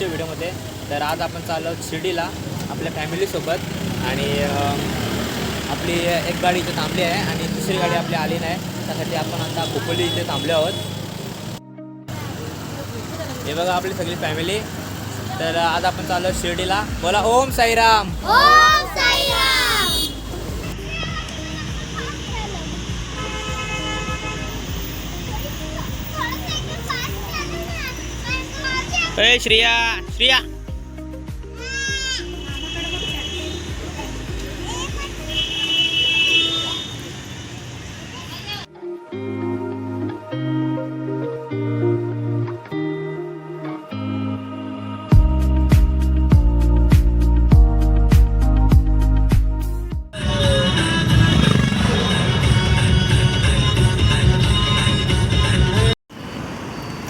आजच्या व्हिडिओमध्ये. तर आज आपण चाललो आहोत शिर्डीला आपल्या फॅमिलीसोबत आणि आपली एक गाडी इथे थांबली आहे आणि दुसरी गाडी आपली आली नाही. त्यासाठी आपण आता खोपोली इथे थांबलो आहोत. हे बघा आपली सगळी फॅमिली तर आज आपण चाललो शिर्डीला. बोला ओम साईराम. ओम साईराम. એ શ્રેયા શ્રેયા.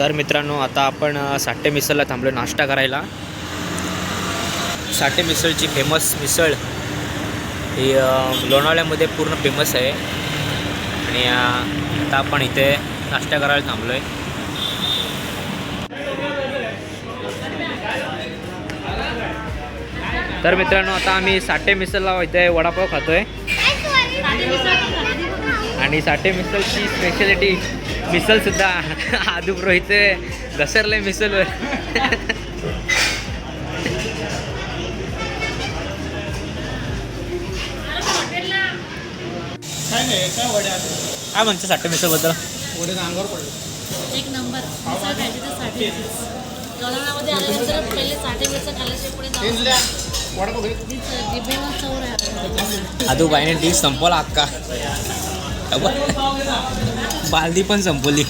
तर मित्रांनो आता आपण साठे मिसळला थांबलो नाश्ता करायला. साठे मिसळची फेमस मिसळ ही लोणावळ्यामध्ये पूर्ण फेमस आहे. आणि आता आपण इथे नाश्ता करायला थांबलो आहे तर मित्रांनो आता आम्ही साठे मिसळला इथे वडापाव खातोय. आणि साठे मिसळची स्पेशालिटी मिसळसुद्धा आदू रोहित घसरले मिसळवर. काय म्हणते साठे अंगावर पडले. एक नंबर मिसळ खायची तर साठे आल्यानंतर पहिले साठे खाल्ल्याशिवाय पुढे जाऊ आदू बाईने डिश संपवला अक्का. बालदी पण संपवली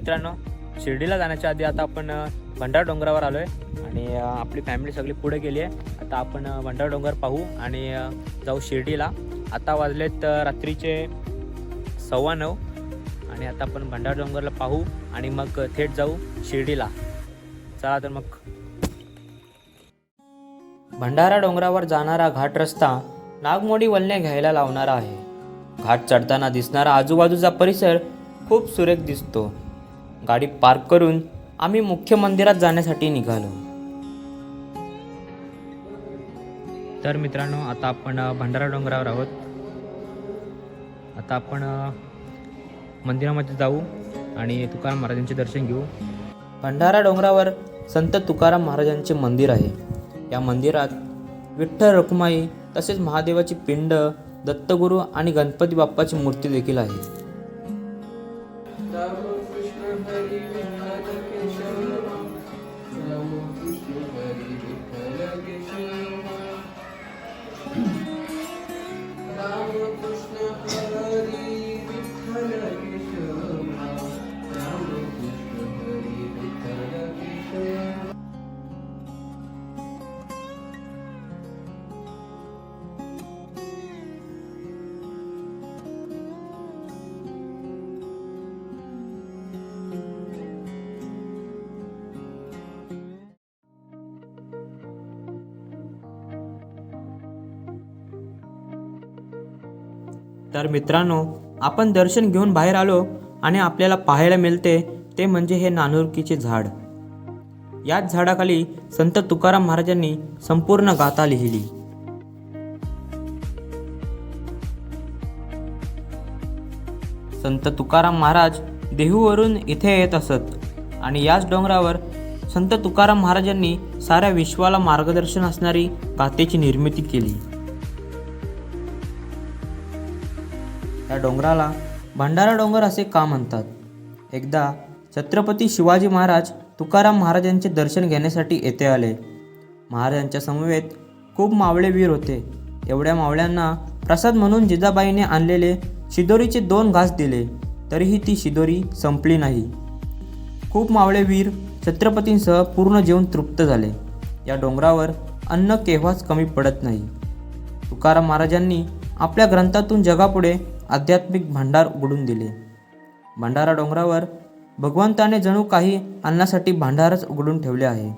मित्रांनो शिर्डीला जाण्याच्या आधी आता आपण भंडार डोंगरावर आलो आहे आणि आपली फॅमिली सगळी पुढे गेली आहे आता आपण भंडार डोंगर पाहू आणि जाऊ शिर्डीला. आता वाजलेत रात्रीचे सव्वा नऊ आणि आता आपण भंडार डोंगरला पाहू आणि मग थेट जाऊ शिर्डीला. चला तर मग. भंडारा डोंगरावर जाणारा घाट रस्ता नागमोडी वलने घ्यायला लावणारा आहे. घाट चढताना दिसणारा आजूबाजूचा परिसर खूप सुरेख दिसतो. गाडी पार्क करून आम्ही मुख्य मंदिरात जाण्यासाठी निघालो. तर मित्रांनो आता आपण भंडारा डोंगरावर आहोत. आता आपण मंदिरामध्ये जाऊ आणि तुकाराम महाराजांचे दर्शन घेऊ. भंडारा डोंगरावर संत तुकाराम महाराजांचे मंदिर आहे. या मंदिरात विठ्ठल रखुमाई तसेच महादेवाची पिंड दत्तगुरू आणि गणपती बाप्पाची मूर्ती देखील आहे. Hare तर मित्रांनो आपण दर्शन घेऊन बाहेर आलो आणि आपल्याला पाहायला मिळते ते म्हणजे हे नानुरकीचे झाड. याच झाडाखाली संत तुकाराम महाराजांनी संपूर्ण गाथा लिहिली. संत तुकाराम महाराज देहूवरून इथे येत असत आणि याच डोंगरावर संत तुकाराम महाराजांनी साऱ्या विश्वाला मार्गदर्शन असणारी गाथेची निर्मिती केली. या डोंगराला भंडारा डोंगर असे का म्हणतात? एकदा छत्रपती शिवाजी महाराज तुकाराम महाराजांचे दर्शन घेण्यासाठी येथे आले. महाराजांच्या समवेत खूप मावळे वीर होते. एवढ्या मावळ्यांना प्रसाद म्हणून जिजाबाईने आणलेले शिदोरीचे दोन घास दिले तरीही ती शिदोरी संपली नाही. खूप मावळे वीर छत्रपतींसह पूर्ण जेवण तृप्त झाले. या डोंगरावर अन्न केव्हाच कमी पडत नाही. तुकाराम महाराजांनी आपल्या ग्रंथातून जगापुढे आध्यात्मिक भांडार उघडून दिले. भंडारा डोंगरावर भगवंताने जणू काही अन्नासाठी भांडारच उघडून ठेवले आहे.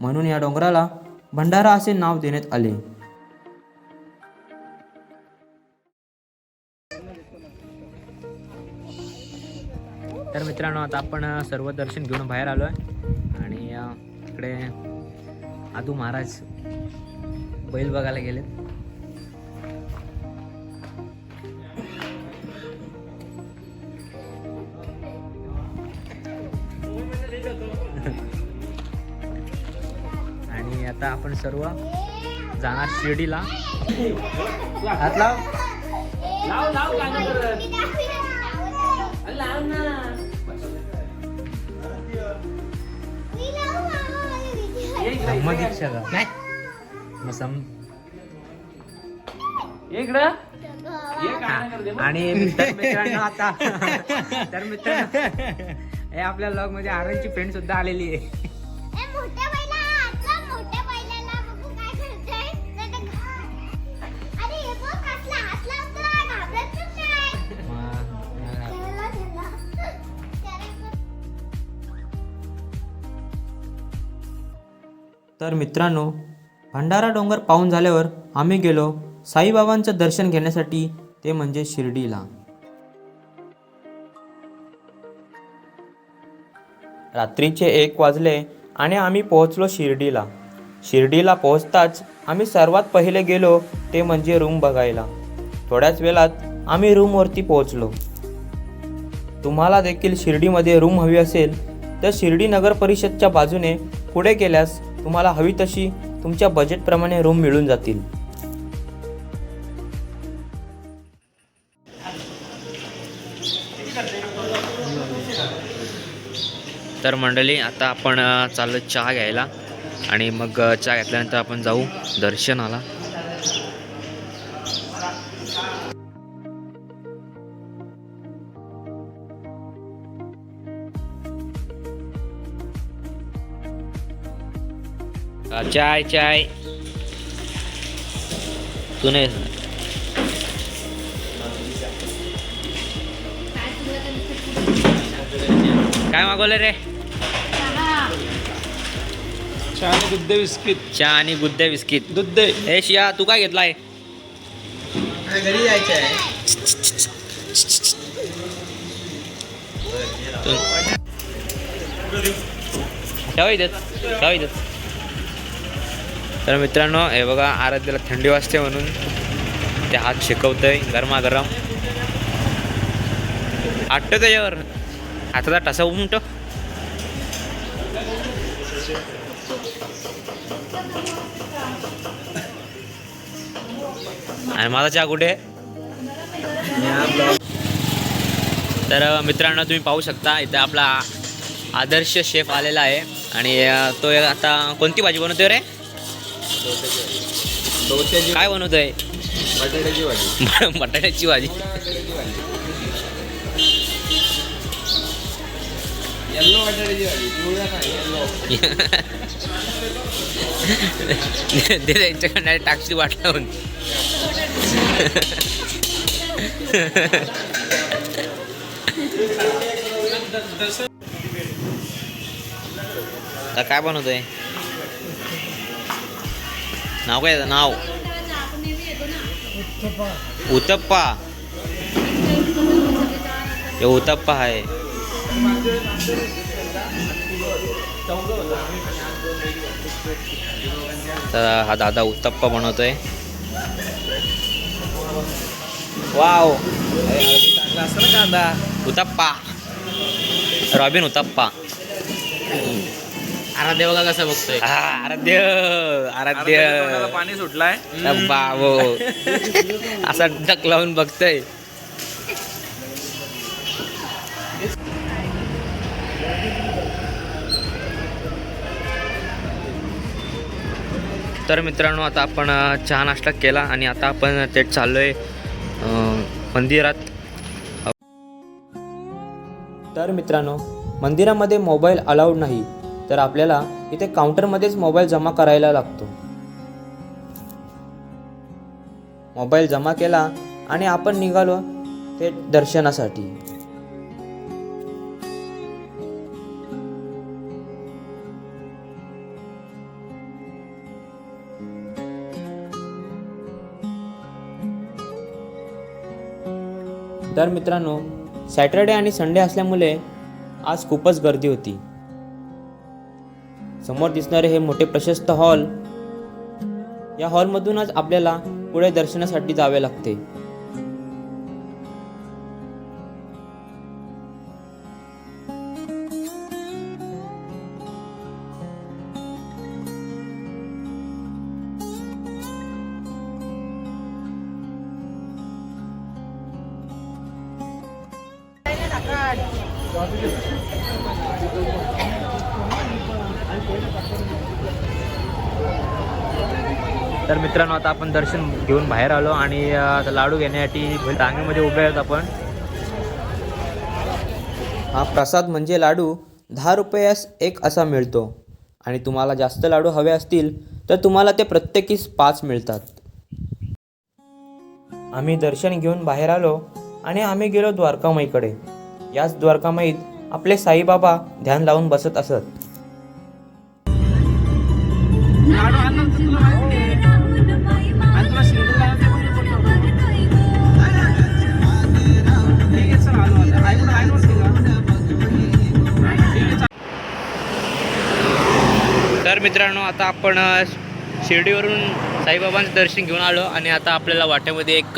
म्हणून या डोंगराला भंडारा असे नाव देण्यात आले. तर मित्रांनो आता आपण सर्व दर्शन घेऊन बाहेर आलो आहे आणि इकडे आदू महाराज बैल बघायला गेलेत. आता आपण सर्व जाणार शिर्डीला. हात लाव. का? नाही. मग सम आणि मित्र- मित्रांनो आता तर मित्रांनो हे आपल्या ब्लॉगमध्ये आरणची फ्रेंड सुद्धा आलेली आहे. तर मित्रांनो भंडारा डोंगर पाहून झाल्यावर आम्ही गेलो साईबाबांचं दर्शन घेण्यासाठी ते म्हणजे शिर्डीला. रात्रीचे एक वाजले आणि आम्ही पोहोचलो शिर्डीला. शिर्डीला पोहोचताच आम्ही सर्वात पहिले गेलो ते म्हणजे रूम बघायला. थोड्याच वेळात आम्ही रूमवरती पोहोचलो. तुम्हाला देखील शिर्डीमध्ये रूम हवी असेल तर शिर्डी नगर परिषदच्या बाजूने पुढे गेल्यास तुम्हाला हवी तशी तुमच्या बजेटप्रमाणे रूम मिळून जातील. तर मंडळी आता आपण चाललो चहा घ्यायला आणि मग चहा घेतल्यानंतर आपण जाऊ दर्शनाला. चाय चाय. तू नाही काय मागवलं रे? चहा आणि दुध बिस्किट. चहा आणि गुद्दे बिस्किट. दूध ए शिया तू काय घेतलाय? घरी जायचं आहे. ठेवा इथेच ठेवा इथेच तर मित्रांनो हे बघा आराध्याला थंडी वाजते म्हणून ते हात शिकवतंय गरमागरम. आटतो त्याच्यावर. हाताचा टसा उमट आणि माझा चहा कुठे? तर मित्रांनो तुम्ही पाहू शकता इथं आपला आदर्श शेफ आलेला आहे. आणि तो आता कोणती भाजी बनवतोय रे? काय बनवतोय बटाट्याची भाजी. बटाट्याची भाजी. येल्लो बटाट्याची भाजी. पिवळ्या नाही येल्लो. ते त्यांच्याकडे टाकशी वाट लावून आता काय बनवतोय? नाव काय नाव? उत्तप्पा. हे उत्तप्पा आहे. तर हा दादा उत्तप्पा बनवतोय. वाव. चांगला असतं ना कांदा. उतप्पा रॉबिन उतप्पा आराध्य बघा कसं बघतोय. आराध्य आराध्य. पाणी सुटलाय. बाबो. असा डक लावून बघतोय. तर मित्रांनो आता आपण चहा नाश्ता केला आणि आता आपण ते चाललोय मंदिरात. तर मित्रांनो मंदिरामध्ये मोबाईल अलाउड नाही. तर आपल्याला इथे काउंटरमध्येच मोबाईल जमा करायला लागतो. मोबाईल जमा केला आणि आपण निघालो ते दर्शनासाठी. तर मित्रांनो सॅटर्डे आणि संडे असल्यामुळे आज खूपच गर्दी होती. समोर दिसणारे हे मोठे प्रशस्त हॉल या हॉलमधूनच आपल्याला पुढे दर्शनासाठी जावे लागते. तर मित्रांनो आता आपण दर्शन घेऊन बाहेर आलो आणि लाडू घेण्यासाठी रांगेमध्ये उभे आहेत आपण. हा प्रसाद म्हणजे लाडू. दहा रुपयास एक असा मिळतो. आणि तुम्हाला जास्त लाडू हवे असतील तर तुम्हाला ते प्रत्येकीस पाच मिळतात. आम्ही दर्शन घेऊन बाहेर आलो आणि आम्ही गेलो द्वारकामाईकडे. याच द्वारकामाईत आपले साईबाबा ध्यान लावून बसत असत. तर मित्रांनो आता आपण शिर्डीवरून साईबाबांचं दर्शन घेऊन आलो आणि आता आपल्याला वाट्यामध्ये एक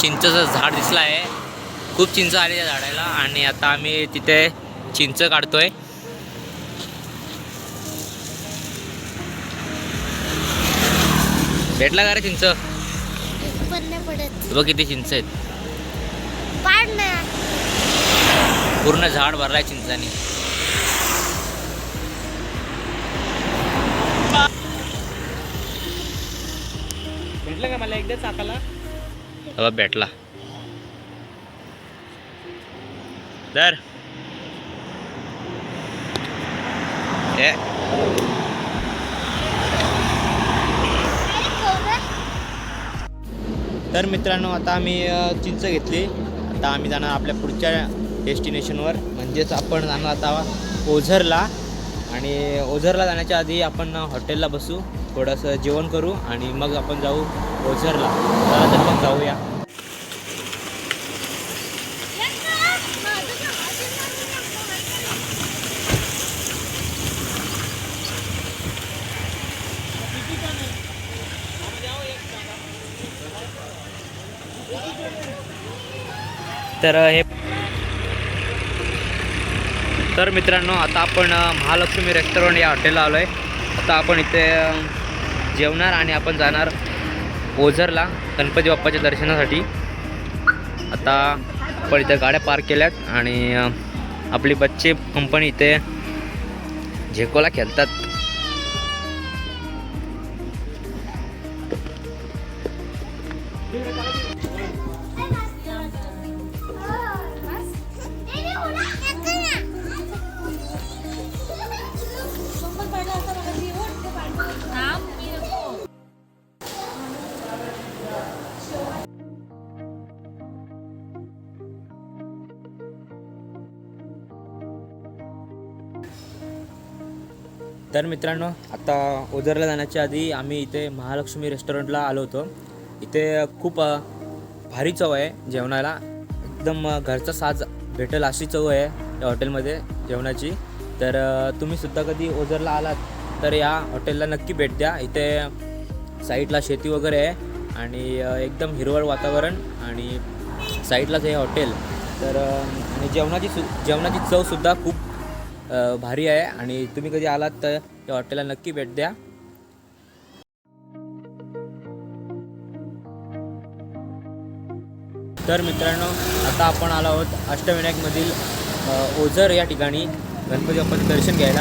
चिंचचं झाड दिसलं आहे. खूप चिंच आली त्या झाडाला आणि आता आम्ही तिथे चिंच काढतोय. भेटला का रे चिंच? बघ किती चिंच आहेत. पूर्ण झाड भरलाय चिंचानी. भेटलं चाकाला. भेटला. दर ए. तर मित्रांनो आता आम्ही चिंच घेतली. आता आम्ही जाणार आपल्या पुढच्या डेस्टिनेशनवर. म्हणजेच आपण जाणार आता ओझरला. आणि ओझरला जाण्याच्या आधी आपण हॉटेलला बसू. थोडंसं जेवण करू आणि मग आपण जाऊ ओझरला. चला तर मग जाऊया. तर हे तर मित्रांनो आता आपण महालक्ष्मी रेस्टॉरंट या हॉटेलला आलो आहे आता आपण इथे जेवणार आणि आपण जाणार ओझरला गणपती बाप्पाच्या दर्शनासाठी. आता आपण इथे गाड्या पार्क केल्यात आणि आपली बच्चे कंपनी इथे झेकोला खेळतात. तर मित्रांनो आता ओझरला जाण्याच्या आधी आम्ही इथे महालक्ष्मी रेस्टॉरंटला आलो होतो. इथे खूप भारी चव आहे जेवणाला. एकदम घरचा साज भेटेल अशी चव आहे या हॉटेलमध्ये जेवणाची. तर तुम्हीसुद्धा तुम्ही सुद्धा कधी ओझरला आलात तर या हॉटेलला नक्की भेट द्या. इथे साईडला शेती वगैरे आहे आणि एकदम हिरवळ वातावरण आणि साईडलाच हे हॉटेल. तर आणि जेवणाची सु जेवणाची चवसुद्धा खूप भारी आहे आणि तुम्ही कधी आलात तर या हॉटेलला नक्की भेट द्या. तर मित्रांनो आता आपण आलो आहोत अष्टविनायकमधील ओझर या ठिकाणी. गणपती बाप्पाचं दर्शन घ्यायला